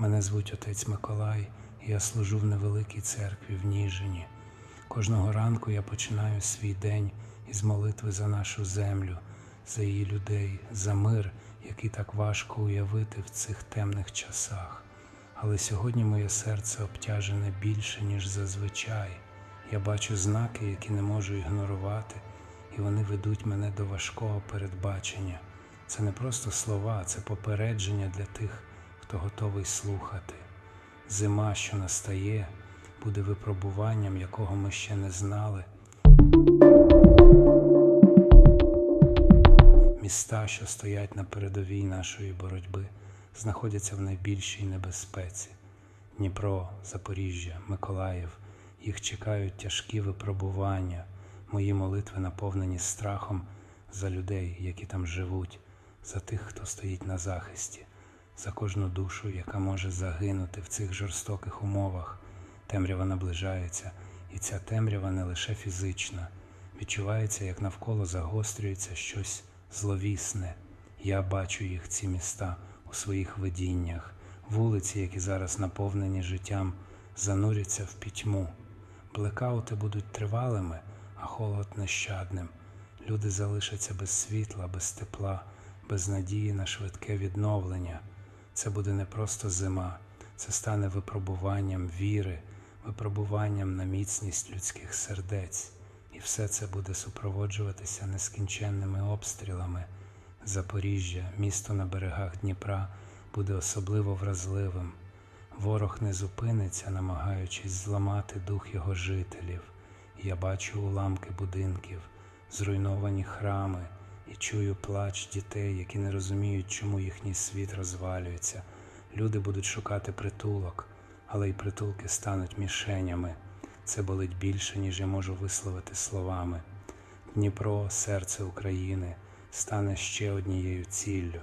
Мене звуть отець Миколай, і я служу в невеликій церкві в Ніжині. Кожного ранку я починаю свій день із молитви за нашу землю, за її людей, за мир, який так важко уявити в цих темних часах. Але сьогодні моє серце обтяжене більше, ніж зазвичай. Я бачу знаки, які не можу ігнорувати, і вони ведуть мене до важкого передбачення. Це не просто слова, це попередження для тих, хто готовий слухати. Зима, що настає, буде випробуванням, якого ми ще не знали. Міста, що стоять на передовій нашої боротьби, знаходяться в найбільшій небезпеці. Дніпро, Запоріжжя, Миколаїв. Їх чекають тяжкі випробування. Мої молитви наповнені страхом за людей, які там живуть, за тих, хто стоїть на захисті, за кожну душу, яка може загинути в цих жорстоких умовах. Темрява наближається, і ця темрява не лише фізична. Відчувається, як навколо загострюється щось зловісне. Я бачу їх, ці міста, у своїх видіннях. Вулиці, які зараз наповнені життям, зануряться в пітьму. Блекаути будуть тривалими, а холод нещадним. Люди залишаться без світла, без тепла, без надії на швидке відновлення. Це буде не просто зима, це стане випробуванням віри, випробуванням на міцність людських сердець. І все це буде супроводжуватися нескінченними обстрілами. Запоріжжя, місто на берегах Дніпра, буде особливо вразливим. Ворог не зупиниться, намагаючись зламати дух його жителів. Я бачу уламки будинків, зруйновані храми і чую плач дітей, які не розуміють, чому їхній світ розвалюється. Люди будуть шукати притулок, але й притулки стануть мішенями. Це болить більше, ніж я можу висловити словами. Дніпро, серце України, стане ще однією ціллю.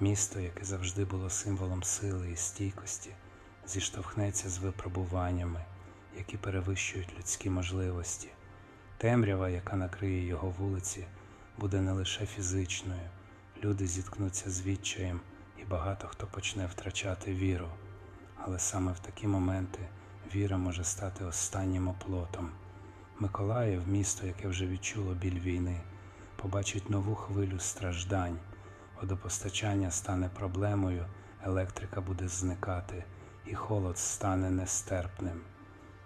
Місто, яке завжди було символом сили і стійкості, зіштовхнеться з випробуваннями, які перевищують людські можливості. Темрява, яка накриє його вулиці, буде не лише фізичною. Люди зіткнуться з відчаєм, і багато хто почне втрачати віру. Але саме в такі моменти віра може стати останнім оплотом. Миколаїв, місто, яке вже відчуло біль війни, побачить нову хвилю страждань. Водопостачання стане проблемою, електрика буде зникати, і холод стане нестерпним.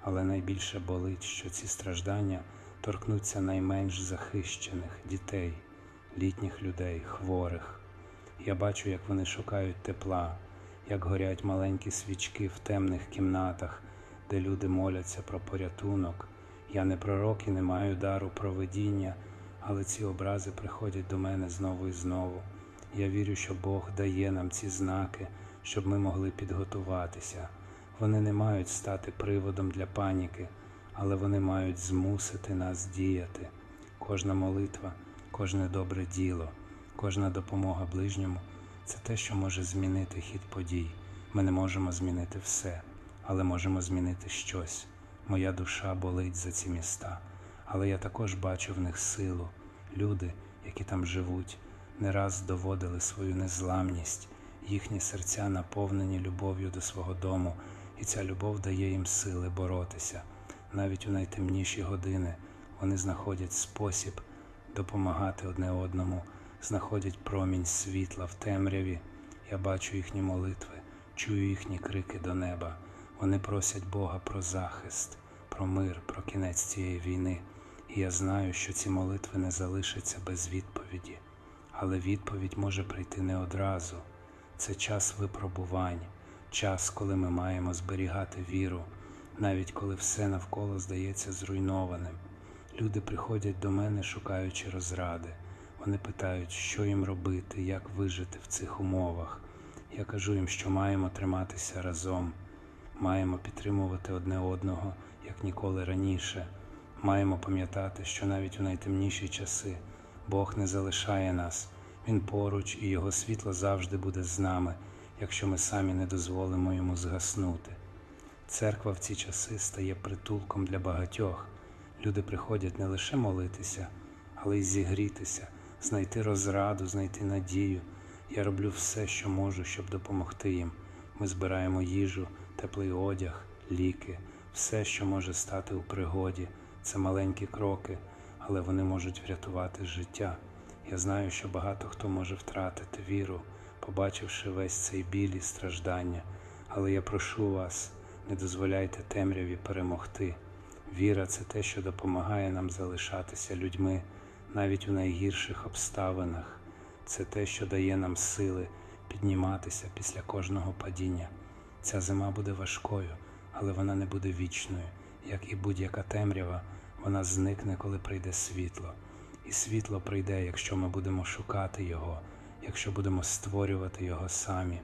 Але найбільше болить, що ці страждання торкнуться найменш захищених дітей, літніх людей, хворих. Я бачу, як вони шукають тепла, як горять маленькі свічки в темних кімнатах, де люди моляться про порятунок. Я не пророк і не маю дару провидіння, але ці образи приходять до мене знову і знову. Я вірю, що Бог дає нам ці знаки, щоб ми могли підготуватися. Вони не мають стати приводом для паніки, але вони мають змусити нас діяти. Кожна молитва, кожне добре діло, кожна допомога ближньому це те, що може змінити хід подій. Ми не можемо змінити все, але можемо змінити щось. Моя душа болить за ці міста, але я також бачу в них силу. Люди, які там живуть, не раз доводили свою незламність, їхні серця наповнені любов'ю до свого дому, і ця любов дає їм сили боротися. Навіть у найтемніші години вони знаходять спосіб допомагати одне одному, знаходять промінь світла в темряві. Я бачу їхні молитви, чую їхні крики до неба. Вони просять Бога про захист, про мир, про кінець цієї війни. І я знаю, що ці молитви не залишаться без відповіді. Але відповідь може прийти не одразу. Це час випробувань, час, коли ми маємо зберігати віру, навіть коли все навколо здається зруйнованим. Люди приходять до мене, шукаючи розради. Вони питають, що їм робити, як вижити в цих умовах. Я кажу їм, що маємо триматися разом, маємо підтримувати одне одного, як ніколи раніше. Маємо пам'ятати, що навіть у найтемніші часи Бог не залишає нас, Він поруч, і Його світло завжди буде з нами, якщо ми самі не дозволимо йому згаснути. Церква в ці часи стає притулком для багатьох. Люди приходять не лише молитися, але й зігрітися, знайти розраду, знайти надію. Я роблю все, що можу, щоб допомогти їм. Ми збираємо їжу, теплий одяг, ліки, все, що може стати у пригоді. Це маленькі кроки, але вони можуть врятувати життя. Я знаю, що багато хто може втратити віру, побачивши весь цей біль і страждання. Але я прошу вас, не дозволяйте темряві перемогти. Віра це те, що допомагає нам залишатися людьми навіть у найгірших обставинах. Це те, що дає нам сили підніматися після кожного падіння. Ця зима буде важкою, але вона не буде вічною. Як і будь-яка темрява, вона зникне, коли прийде світло. І світло прийде, якщо ми будемо шукати його, якщо будемо створювати його самі.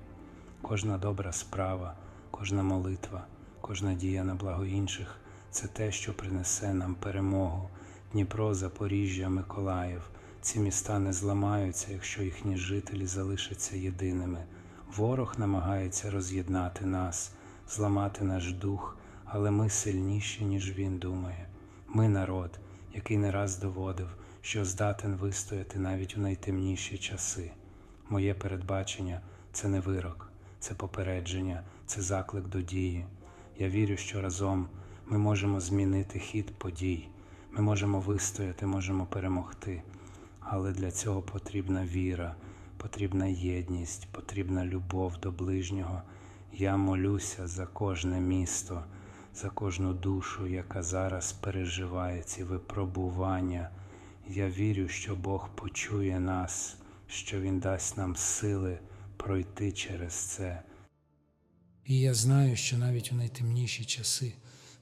Кожна добра справа, кожна молитва, кожна дія на благо інших це те, що принесе нам перемогу. Дніпро, Запоріжжя, Миколаїв. Ці міста не зламаються, якщо їхні жителі залишаться єдиними. Ворог намагається роз'єднати нас, зламати наш дух, але ми сильніші, ніж він думає. Ми народ, який не раз доводив, що здатен вистояти навіть у найтемніші часи. Моє передбачення це не вирок, це попередження, це заклик до дії. Я вірю, що разом ми можемо змінити хід подій, ми можемо вистояти, можемо перемогти. Але для цього потрібна віра, потрібна єдність, потрібна любов до ближнього. Я молюся за кожне місто, за кожну душу, яка зараз переживає ці випробування. Я вірю, що Бог почує нас, що Він дасть нам сили пройти через це. І я знаю, що навіть у найтемніші часи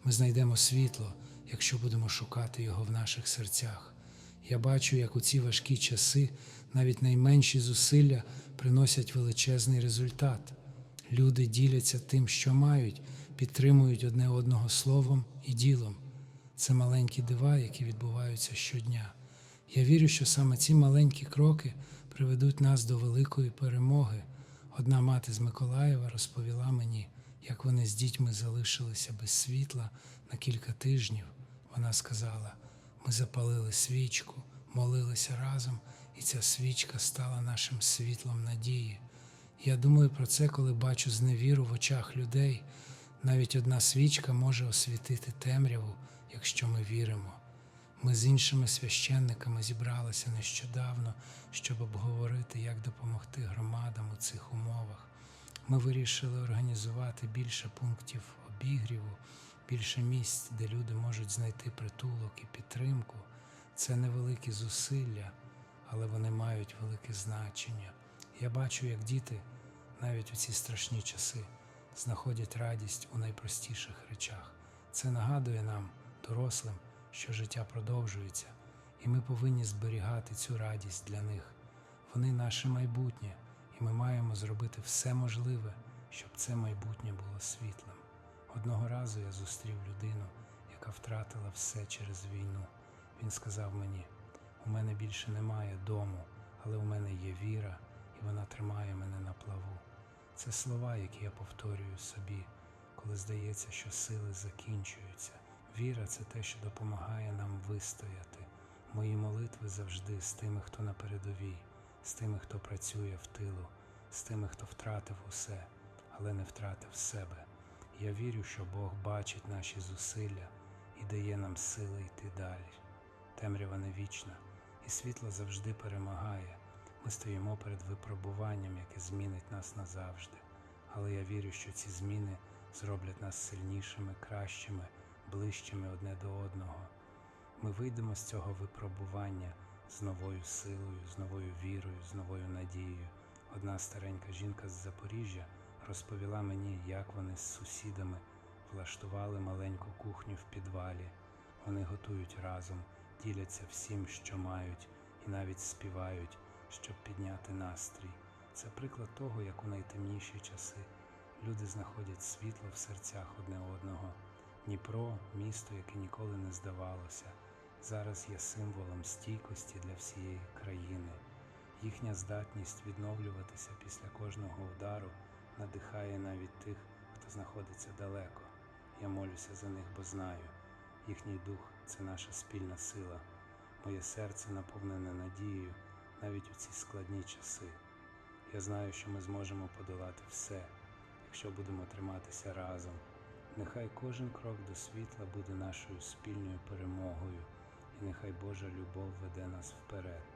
ми знайдемо світло, якщо будемо шукати його в наших серцях. Я бачу, як у ці важкі часи навіть найменші зусилля приносять величезний результат. Люди діляться тим, що мають, підтримують одне одного словом і ділом. Це маленькі дива, які відбуваються щодня. Я вірю, що саме ці маленькі кроки приведуть нас до великої перемоги. Одна мати з Миколаєва розповіла мені, як вони з дітьми залишилися без світла на кілька тижнів. Вона сказала: ми запалили свічку, молилися разом, і ця свічка стала нашим світлом надії. Я думаю про це, коли бачу зневіру в очах людей. Навіть одна свічка може освітити темряву, якщо ми віримо. Ми з іншими священниками зібралися нещодавно, щоб обговорити, як допомогти громадам у цих умовах. Ми вирішили організувати більше пунктів обігріву, більше місць, де люди можуть знайти притулок і підтримку. Це невеликі зусилля, але вони мають велике значення. Я бачу, як діти навіть у ці страшні часи знаходять радість у найпростіших речах. Це нагадує нам, дорослим, що життя продовжується, і ми повинні зберігати цю радість для них. Вони наше майбутнє, і ми маємо зробити все можливе, щоб це майбутнє було світлим. Одного разу я зустрів людину, яка втратила все через війну. Він сказав мені: у мене більше немає дому, але у мене є віра, і вона тримає мене на плаву. Це слова, які я повторюю собі, коли здається, що сили закінчуються. Віра це те, що допомагає нам вистояти. Мої молитви завжди з тими, хто на передовій, з тими, хто працює в тилу, з тими, хто втратив усе, але не втратив себе. Я вірю, що Бог бачить наші зусилля і дає нам сили йти далі. Темрява не вічна, і світло завжди перемагає. Ми стоїмо перед випробуванням, яке змінить нас назавжди. Але я вірю, що ці зміни зроблять нас сильнішими, кращими, ближчими одне до одного. Ми вийдемо з цього випробування з новою силою, з новою вірою, з новою надією. Одна старенька жінка з Запоріжжя розповіла мені, як вони з сусідами влаштували маленьку кухню в підвалі. Вони готують разом, діляться всім, що мають, і навіть співають, щоб підняти настрій. Це приклад того, як у найтемніші часи люди знаходять світло в серцях одне одного. Дніпро місто, яке ніколи не здавалося, зараз є символом стійкості для всієї країни. Їхня здатність відновлюватися після кожного удару надихає навіть тих, хто знаходиться далеко. Я молюся за них, бо знаю, їхній дух це наша спільна сила. Моє серце наповнене надією навіть у ці складні часи. Я знаю, що ми зможемо подолати все, якщо будемо триматися разом. Нехай кожен крок до світла буде нашою спільною перемогою, і нехай Божа любов веде нас вперед.